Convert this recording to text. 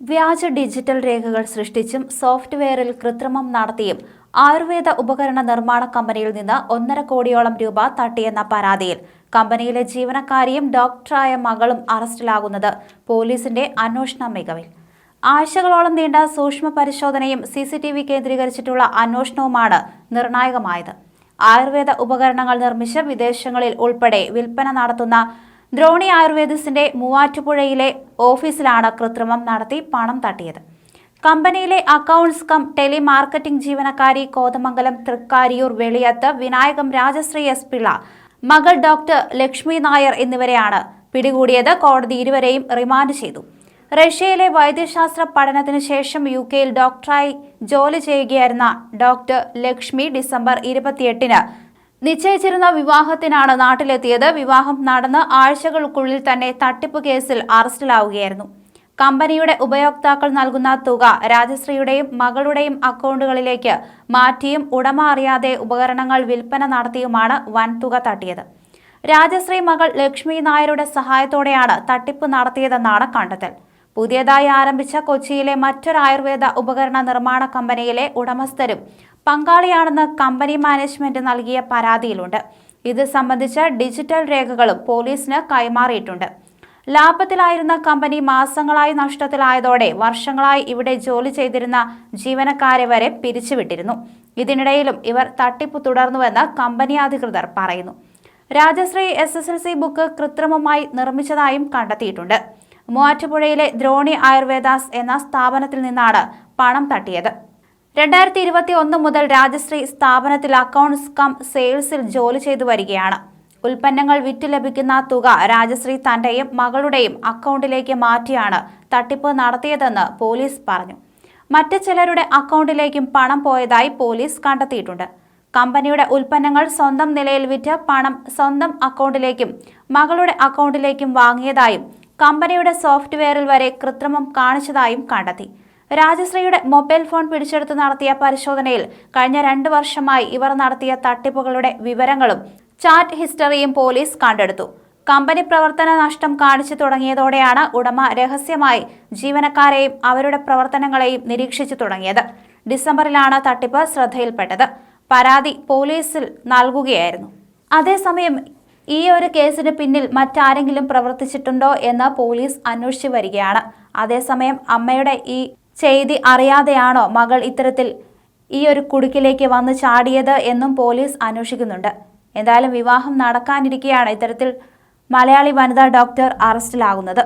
വ്യാജ ഡിജിറ്റൽ രേഖകൾ സൃഷ്ടിച്ചും സോഫ്റ്റ്വെയറിൽ കൃത്രിമം നടത്തിയും ആയുർവേദ ഉപകരണ നിർമ്മാണ കമ്പനിയിൽ നിന്ന് ഒന്നര കോടിയോളം രൂപ തട്ടിയെന്ന പരാതിയിൽ കമ്പനിയിലെ ജീവനക്കാരിയും ഡോക്ടറായ മകളും അറസ്റ്റിലാകുന്നത് പോലീസിന്റെ അന്വേഷണ മികവിൽ. ആഴ്ചകളോളം നീണ്ട സൂക്ഷ്മ പരിശോധനയും സി സി ടി വി കേന്ദ്രീകരിച്ചിട്ടുള്ള അന്വേഷണവുമാണ് നിർണായകമായത്. ആയുർവേദ ഉപകരണങ്ങൾ നിർമ്മിച്ച് വിദേശങ്ങളിൽ ഉൾപ്പെടെ വിൽപ്പന നടത്തുന്ന ദ്രോണി ആയുർവേദസിന്റെ മൂവാറ്റുപുഴയിലെ ഓഫീസിലാണ് കൃത്രിമം നടത്തി പണം തട്ടിയത്. കമ്പനിയിലെ അക്കൗണ്ട്സ് കം ടെലിമാർക്കറ്റിംഗ് ജീവനക്കാരി കോതമംഗലം തൃക്കാരിയൂർ വെളിയത്ത് വിനായകം രാജശ്രീ എസ് പിള്ള മകൾ ഡോക്ടർ ലക്ഷ്മി നായർ എന്നിവരെയാണ് പിടികൂടിയത്. കോടതി ഇരുവരെയും റിമാൻഡ് ചെയ്തു. റഷ്യയിലെ വൈദ്യശാസ്ത്ര പഠനത്തിന് ശേഷം യു കെയിൽ ഡോക്ടറായി ജോലി ചെയ്യുകയായിരുന്ന ഡോക്ടർ ലക്ഷ്മി ഡിസംബർ ഇരുപത്തിയെട്ടിന് നിശ്ചയിച്ചിരുന്ന വിവാഹത്തിനാണ് നാട്ടിലെത്തിയത്. വിവാഹം നടന്ന് ആഴ്ചകൾക്കുള്ളിൽ തന്നെ തട്ടിപ്പ് കേസിൽ അറസ്റ്റിലാവുകയായിരുന്നു. കമ്പനിയുടെ ഉപയോക്താക്കൾ നൽകുന്ന തുക രാജശ്രീയുടെയും മകളുടെയും അക്കൗണ്ടുകളിലേക്ക് മാറ്റിയും ഉടമ അറിയാതെ ഉപകരണങ്ങൾ വിൽപ്പന നടത്തിയുമാണ് വൻതുക തട്ടിയത്. രാജശ്രീ മകൾ ലക്ഷ്മി നായരുടെ സഹായത്തോടെയാണ് തട്ടിപ്പ് നടത്തിയതെന്നാണ് കണ്ടെത്തൽ. പുതിയതായി ആരംഭിച്ച കൊച്ചിയിലെ മറ്റൊരു ആയുർവേദ ഉപകരണ നിർമ്മാണ കമ്പനിയിലെ ഉടമസ്ഥരും പങ്കാളിയാണെന്ന് കമ്പനി മാനേജ്മെന്റ് നൽകിയ പരാതിയിലുണ്ട്. ഇത് സംബന്ധിച്ച ഡിജിറ്റൽ രേഖകളും പോലീസിന് കൈമാറിയിട്ടുണ്ട്. ലാഭത്തിലായിരുന്ന കമ്പനി മാസങ്ങളായി നഷ്ടത്തിലായതോടെ വർഷങ്ങളായി ഇവിടെ ജോലി ചെയ്തിരുന്ന ജീവനക്കാരെ വരെ പിരിച്ചുവിട്ടിരുന്നു. ഇതിനിടയിലും ഇവർ തട്ടിപ്പ് തുടർന്നുവെന്ന് കമ്പനി അധികൃതർ പറയുന്നു. Rajasree S S L C book കൃത്രിമമായി നിർമ്മിച്ചതായും കണ്ടെത്തിയിട്ടുണ്ട്. മൂവാറ്റുപുഴയിലെ ദ്രോണി ആയുർവേദാസ് എന്ന സ്ഥാപനത്തിൽ നിന്നാണ് പണം തട്ടിയത്. രണ്ടായിരത്തി ഇരുപത്തി ഒന്ന് മുതൽ രാജശ്രീ സ്ഥാപനത്തിൽ അക്കൗണ്ട്സ് കം സെയിൽസിൽ ജോലി ചെയ്തു വരികയാണ്. ഉൽപ്പന്നങ്ങൾ വിറ്റ് ലഭിക്കുന്ന തുക രാജശ്രീ തന്റെയും മകളുടെയും അക്കൗണ്ടിലേക്ക് മാറ്റിയാണ് തട്ടിപ്പ് നടത്തിയതെന്ന് പോലീസ് പറഞ്ഞു. മറ്റ് ചിലരുടെ അക്കൗണ്ടിലേക്കും പണം പോയതായി പോലീസ് കണ്ടെത്തിയിട്ടുണ്ട്. കമ്പനിയുടെ ഉൽപ്പന്നങ്ങൾ സ്വന്തം നിലയിൽ വിറ്റ് പണം സ്വന്തം അക്കൗണ്ടിലേക്കും മകളുടെ അക്കൗണ്ടിലേക്കും വാങ്ങിയതായും കമ്പനിയുടെ സോഫ്റ്റ്വെയറിൽ വരെ കൃത്രിമം കാണിച്ചതായും കണ്ടെത്തി. രാജശ്രീയുടെ മൊബൈൽ ഫോൺ പിടിച്ചെടുത്ത് നടത്തിയ പരിശോധനയിൽ കഴിഞ്ഞ രണ്ട് വർഷമായി ഇവർ നടത്തിയ തട്ടിപ്പുകളുടെ വിവരങ്ങളും ചാറ്റ് ഹിസ്റ്ററിയും പോലീസ് കണ്ടെടുത്തു. കമ്പനി പ്രവർത്തന നഷ്ടം കാണിച്ചു തുടങ്ങിയതോടെയാണ് ഉടമ രഹസ്യമായി ജീവനക്കാരെയും അവരുടെ പ്രവർത്തനങ്ങളെയും നിരീക്ഷിച്ചു തുടങ്ങിയത്. ഡിസംബറിലാണ് തട്ടിപ്പ് ശ്രദ്ധയിൽപ്പെട്ടത്. പരാതി പോലീസിൽ നൽകുകയായിരുന്നു. അതേസമയം ഈ ഒരു കേസിന് പിന്നിൽ മറ്റാരെങ്കിലും പ്രവർത്തിച്ചിട്ടുണ്ടോ എന്ന് പോലീസ് അന്വേഷിച്ചു വരികയാണ്. അതേസമയം അമ്മയുടെ ഈ ചെയ്തി അറിയാതെയാണോ മകൾ ഇത്തരത്തിൽ ഈ ഒരു കുടുക്കിലേക്ക് വന്ന് ചാടിയത് എന്നും പോലീസ് അന്വേഷിക്കുന്നുണ്ട്. എന്തായാലും വിവാഹം നടക്കാനിരിക്കെയാണ് ഇത്തരത്തിൽ മലയാളി വനിതാ ഡോക്ടർ അറസ്റ്റിലാകുന്നത്.